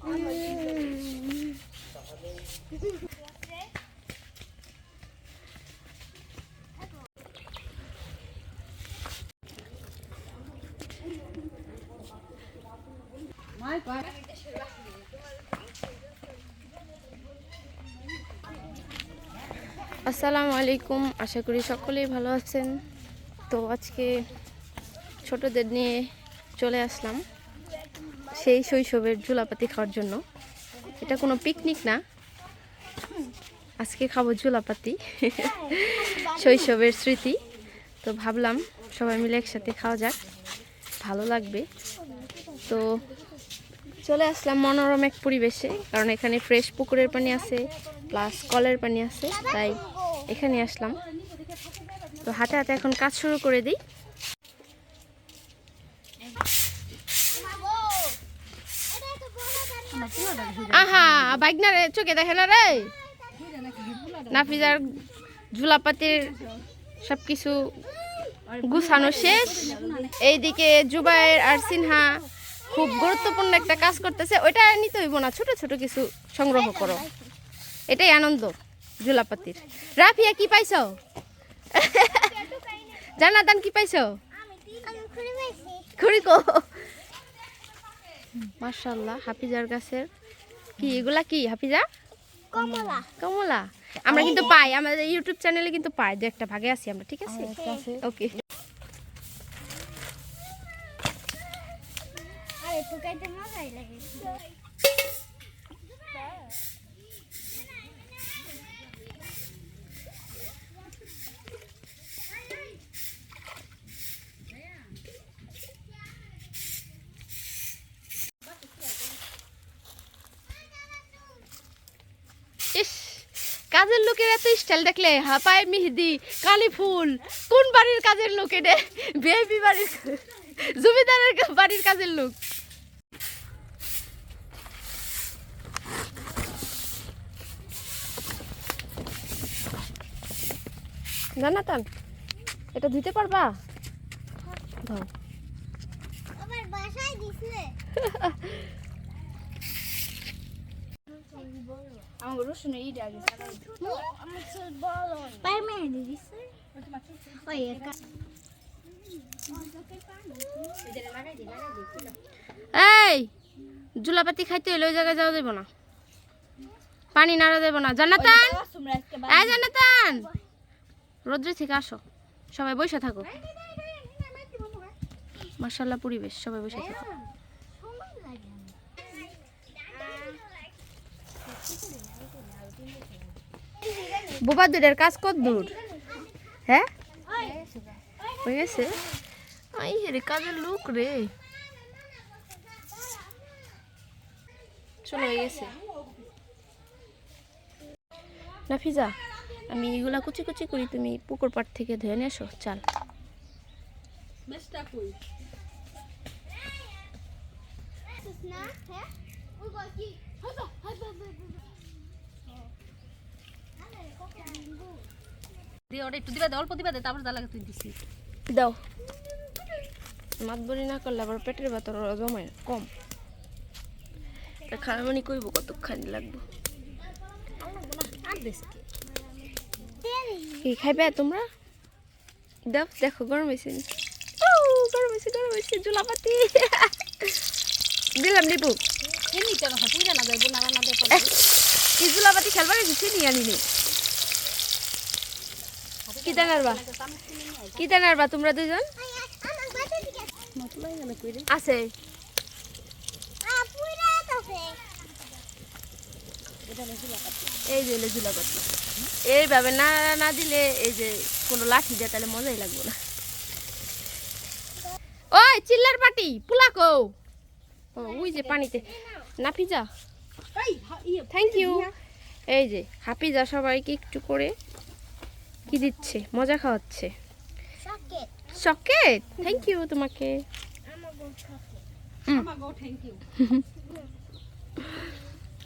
আসসালামু আলাইকুম আশা করি সকলেই ভালো আছেন। তো আজকে ছোটদের নিয়ে চলে আসলাম। সেই শৈশবের জুলাপাতি খাওয়ার জন্য। এটা কোনো পিকনিক না। আজকে খাব জুলাপাতি। শৈশবের স্মৃতি। তো ভাবলাম সবাই মিলে একসাথে খাওয়া যাক। ভালো লাগবে। তো চলে আসলাম মনোরম এক পরিবেশে। কারণ এখানে ফ্রেশ পুকুরের পানি আছে প্লাস কলের পানি আছে, তাই এখানে আসলাম। তো হাতে হাতে এখন কাজ শুরু করে দিই। আহা বাইক না রে চোখে দেখে না রে? নাফিজার ঝুলাপাতির সব কিছু গুছানো শেষ। এইদিকে জুবাইর আর সিনহা খুব গুরুত্বপূর্ণ একটা কাজ করতেছে। ওইটা নিতে হইব না ছোট ছোট কিছু সংগ্রহ করো। এটাই আনন্দ ঝুলাপাতির। রাফিয়া কি পাইছ? জানাদান কি পাইছ? খুড়ি কো। মার্শাল্লাহ হাফিজার গাছের কি এগুলা কি হাফিজা? কমলা। কমলা? আমরা কিন্তু পাই আমাদের ইউটিউব চ্যানেলে কিন্তু পাই দু একটা ভাগে আছি আমরা ঠিক আছে? ওকে। আরে তো কাইতে মজাই লাগে ইস কাজের লোকের এত স্টাইল দেখলে? হাপায় মেহেদি কালি ফুল। কোন বাড়ির কাজের লোক এটা? বেবি বাড়ির জমিদারের বাড়ির কাজের লোক। জানাতাম এটা ধুতে পারবা? আমার বাসায় দিছিলে আমার রসুন এই ওই একা জুলাপাতি খাইতে হইলে ওই জায়গায় যাওয়া যাব না। পানি নাড়া দেবো না। জান্নাতান! এই জান্নাতান! রোদ্রে থেকে আসো। সবাই বসে থাকো। মার্শাল্লাহ পরিবেশ সবাই বসে থাকো। বোবা দুধের কাজ কত দূর? হ্যাঁ? হয়ে গেছে? আই রে কাজের লোক রে। চলে হয়ে গেছে। নাফিজা আমি এগুলা কুচি কুচি করি তুমি পুকুর পাড় থেকে ধুয়ে নিয়ে এসো চাল। না হ্যাঁ ওই গো কি হাইবা হাইবা দিয়ে ওটা একটু দিবা দে অল্প দিবা দে তারপর দা লাগে তুই দিছি দাও মাতবরি না করলে আবার পেটের ভেতর জমায় কম খানামানি কইব কতখানি লাগবে কি কি খাইবে তোমরা দাও দেখো গরম হয়েছে গরম হয়েছে গরম হয়েছে জুলাপাতি দিলাম নিপু এমনি কেন হয় পুইরা না যাইব না না দে কি জুলাপাতি খেলবার কিছু নিয়ে আনিনি তোমরা দুজন আছে। এই যে এইভাবে না না দিলে এই যে কোনো লাঠি দেয় তাহলে মজাই লাগবে না। ওই চিল্লার পাটি পুলাকো ও ওই যে পানিতে। নাফিজা। থ্যাংক ইউ এই যে হাফিজা সবাইকে একটু করে কি দিচ্ছে? মজা খাওয়াচ্ছে। সকেট চকেট থ্যাংক ইউ তোমাকে।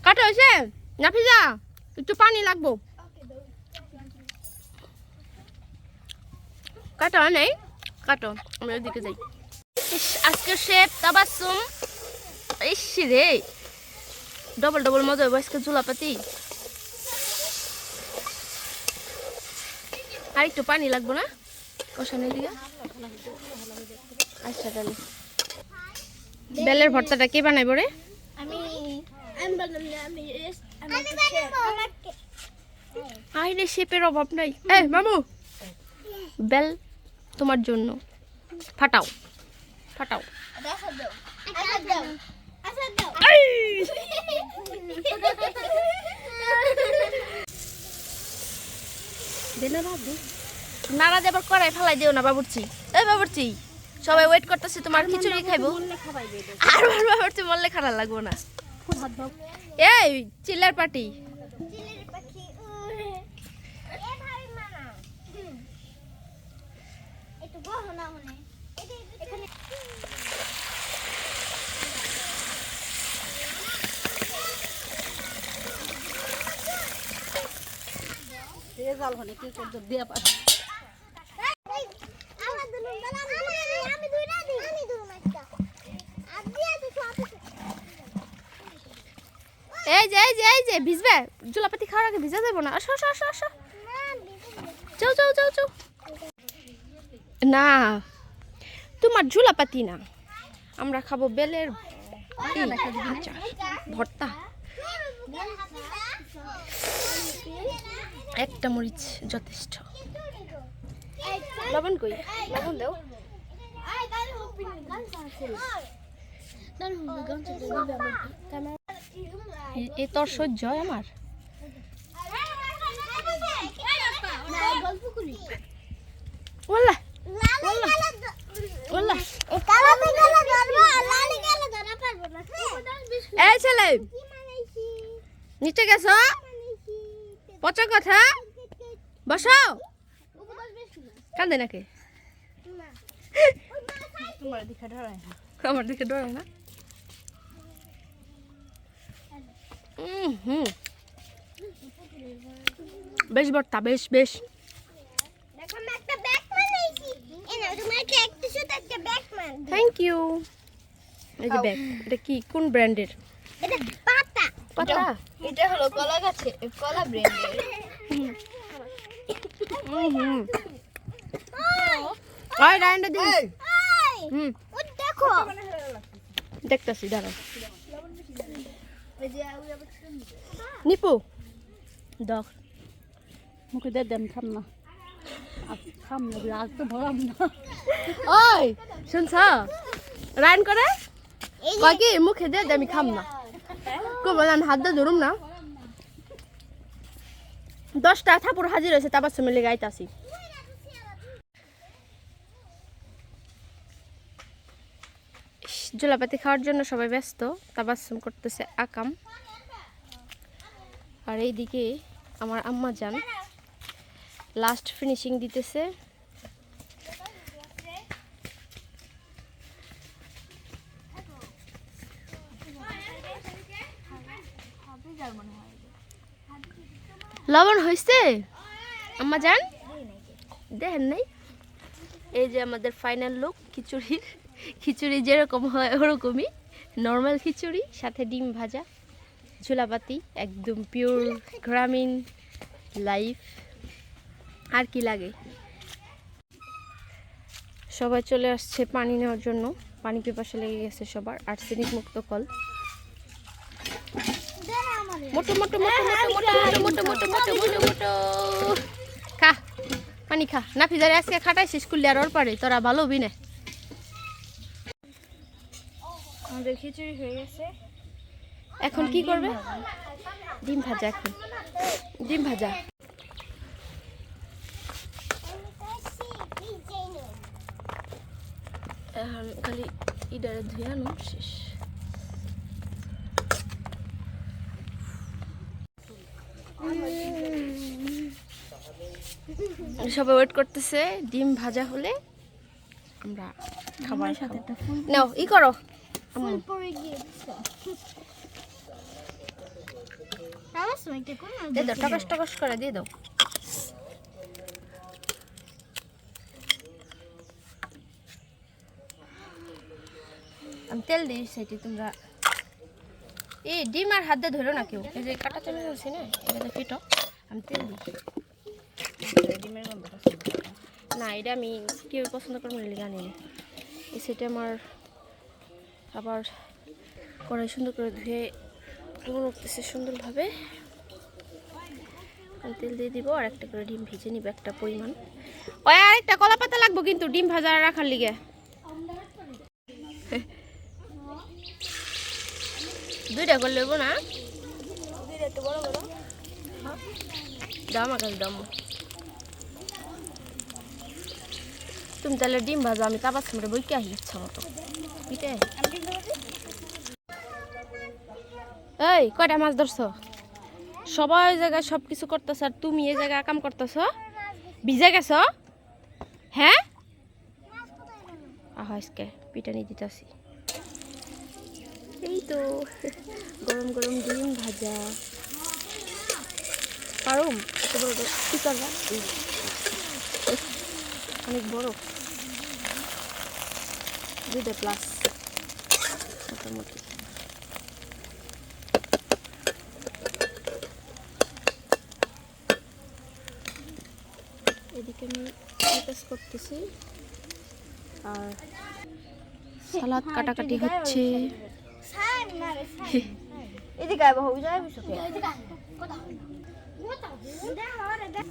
কাটা হয়েছে নাফিজা একটু পানি লাগবো। কাটো নেই? কাটো আমরা ওইদিকে যাই। ইস, আজকে শেফ তাবাসুম। ইস রে। ডবল ডবল মজা হবে আজকে জুলাপাতি আর একটু পানি লাগবো না? কষানোর দিকে আচ্ছা তাহলে। বেলের ভর্তাটা কে বানাইব রে? আমি আমি বললাম না আমি আমি আমাকে। আই শেপের অভাব নাই। এ মামু! বেল তোমার জন্য। ফাটাও। ফাটাও। দাও আচ্ছা দাও আচ্ছা দাও নাড়া দেবার করাই ফেলাই দিও না বাবুরচি। এই বাবুরচি সবাই ওয়েট করতেছে তোমার খিচুড়ি খাইবো। আর বার বাবুরচি মল্লে খারাপ লাগবো না। এই চিল্লার পার্টি চিলের পাখি উড়ে এ ভাই মানা একটু গহনা মনে এখানে এ জাল হলে কি করতে দিয়া পারে এই যে এই যে এই যে ভিজবে? জুলাপাতি খাওয়ার আগে ভিজা যাব না। আসো আসো আসো আসো। যাও যাও যাও যাও। না তোমার ঝুলাপাতি না। আমরা খাব বেলের ভর্তা। একটা মরিচ যথেষ্ট। লবণ কই? লবণ দাও। এ- তোর সহ্য হয় আমার? নিচে গেছো? পচা কথা? বসো। কান্দে নাকি? তোমার দিকে ধরায় আমার দিকে না হুম। বেশ বর্তা বেশ বেশ। থ্যাংক ইউ এই যে ব্যাগ এটা কি? কোন ব্র্যান্ডের পাতা। এটা হলো কলা গাছে কলা ব্র্যান্ডের হুম ওই ডাইন্ডা দিন হুম। ও দেখো। দেখতাছি দাঁড়াও। নিপু। দখ। মুখে দিয়ে দেন খাম না। খাম না আজ তো ভরাম না। ওই শুনছ? রাইন করে? কয় কি? মুখে দে দে, আমি খাম না। দিয়ে ধরুম না। দশটা হাজির হয়েছে, তারপর খাওয়ার জন্য সবাই ব্যস্ত তাবাসুম করতেছে আকাম। আর এইদিকে আমার আম্মা যান। লাস্ট ফিনিশিং দিতেছে। লবণ হয়েছে আম্মা যান। দেখেন নাই? এই যে আমাদের ফাইনাল লুক খিচুড়ির খিচুড়ি যেরকম হয় ওরকমই। নর্মাল খিচুড়ি, সাথে ডিম ভাজা, ঝোলাপাতি, একদম পিওর গ্রামীণ লাইফ আর কি লাগে? সবাই চলে আসছে পানি নেওয়ার জন্য। পানি পিপাসা লেগে গেছে সবার। আর্সেনিক মুক্ত কল। মোটো মোটো মোটো মোটো মোটো মোটো মোটো মোটো মোটো মোটো খা পানি খা না ফিজারে আজকে খাটাইছিস স্কুল আর ওর পারে তোরা ভালো হবি না। আমাদের খিচুড়ি হয়ে গেছে। এখন কি করবে? ডিম ভাজা এখন। ডিম ভাজা। এখন খালি ইডারে ধুয়ে আনো শেষ। সবাই ওয়েট করতেছে ডিম ভাজা হলে আমরা খাবার খাব। নাও ই করো। টকস টকস করে দিয়ে দাও। আমি তেল দিই সেটি তোমরা এই ডিম আর হাত দিয়ে ধরো না কেউ। এই যে কাটা চামচ আছে না এটা কেটো আমি তেল দিই। ডিমের গন্ধ না। এটা আমি কেউ পছন্দ করব না জানি না। এই সেটা আমার আবার কড়াই সুন্দর করে ধুয়ে উঠতেছে সুন্দরভাবে। তেল দিয়ে দিব, আর একটা করে ডিম ভেজে নিব, একটা পরিমাণ। ওই আর একটা কলা পাতা লাগবো কিন্তু, ডিম ভাজা রাখার লিগে। দুইটা করে নেব না। আমার কাছে দাম। তুমি তাহলে ডিম ভাজা, আমি তাবার সামনে বই কে ইচ্ছা মতো। এই, কয়টা মাছ ধরছো? সবাই জায়গায় সব কিছু করতেছ, আর তুমি এই জায়গায় কাম করতেছ? ভিজে গেছ? হ্যাঁ? আহ, আজকে পিঠা নিয়ে দিতেছি। এই তো। গরম গরম ডিম ভাজা। পারুম? এত বড় কি করবা? অনেক বড়। দুইটা প্লাস মোটামুটি। এদিকে আমি কাজ করতেছি। আর সালাদ কাটাকাটি হচ্ছে। এদিকে আয় বাবু যাই বিশুকে এদিকে আয় কথা কথা দেখো রে দেখ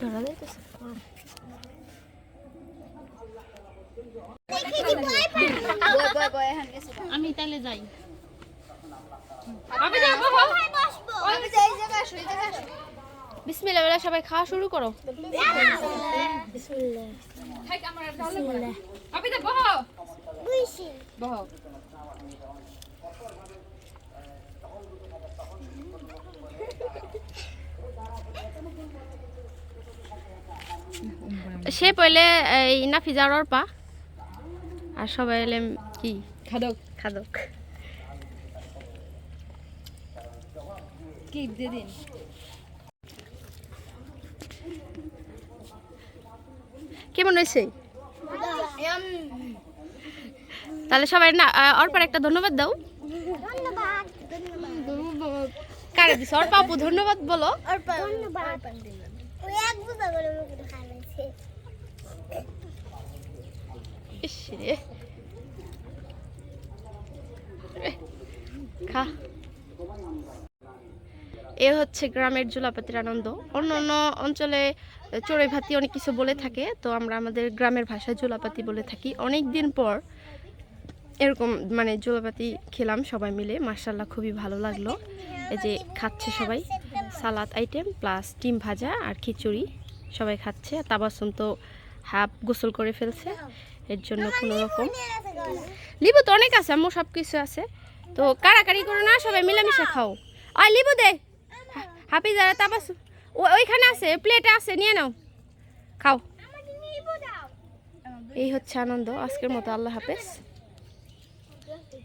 ধরা যাইতেছে আমি তাহলে যাই বিসমিল্লাহ বলে সবাই খাওয়া শুরু করো। সে পইলে এই নাফিজার পা আর সবাই এলে কি? খাদক। খাদক। কি দিন কেমন হয়েছে? তাহলে সবাই না অর্পার একটা ধন্যবাদ দাও। ধন্যবাদ ধন্যবাদ কারে দিছ? অর্পা আপু ধন্যবাদ বলো। খা। এ হচ্ছে গ্রামের জুলাপাতির আনন্দ। অন্য অন্য অঞ্চলে চড়ুই ভাতি অনেক কিছু বলে থাকে, তো আমরা আমাদের গ্রামের ভাষায় জুলাপাতি বলে থাকি। অনেক দিন পর এরকম মানে জুলাপাতি খেলাম সবাই মিলে মার্শাল্লাহ খুবই ভালো লাগল। এই যে খাচ্ছে সবাই, সালাদ আইটেম প্লাস ডিম ভাজা আর খিচুড়ি সবাই খাচ্ছে। আর তাবাসুম তো হাফ গোসল করে ফেলছে, এর জন্য কোনো রকম। লিবু তো অনেক আছে, আম্মু সব কিছু আছে। তো কাড়াকাড়ি করে না, সবাই মিলেমিশে খাও। আর লিবু দে। হাপি আর তাবাস ওইখানে আছে প্লেটে আছে নিয়ে নাও। খাও। এই হচ্ছে আনন্দ আজকের মতো আল্লাহ হাফেজ।